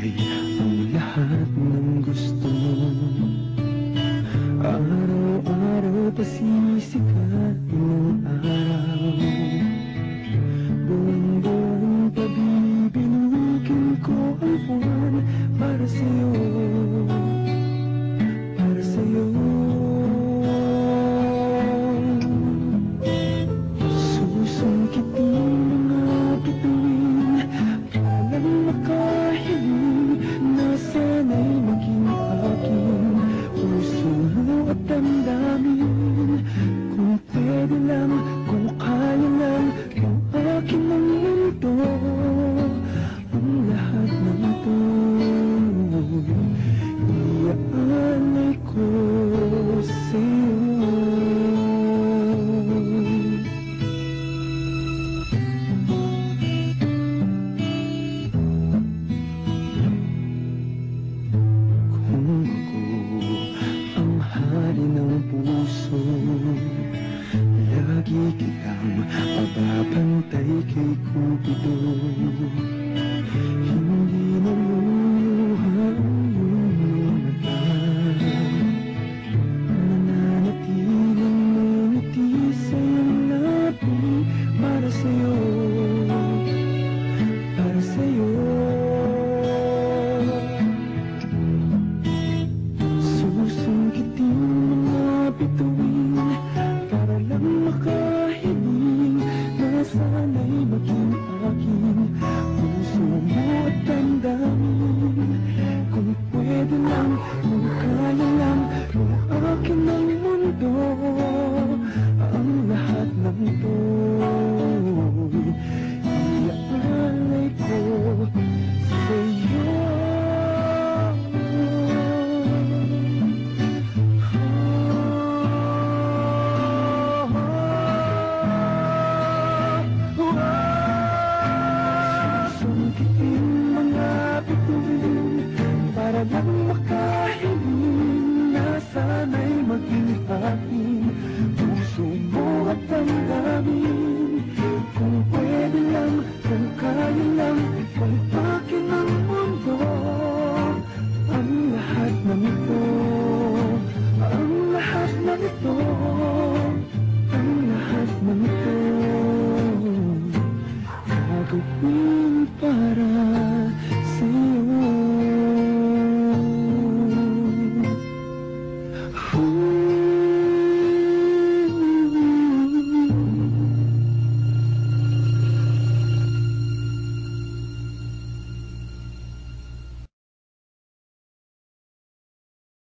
Ibigay ang lahat ng gusto mo. Araw-araw pasisikat mo. Araw Buwan-buwan pabibinukin ko ang buwan para sa'yo. Para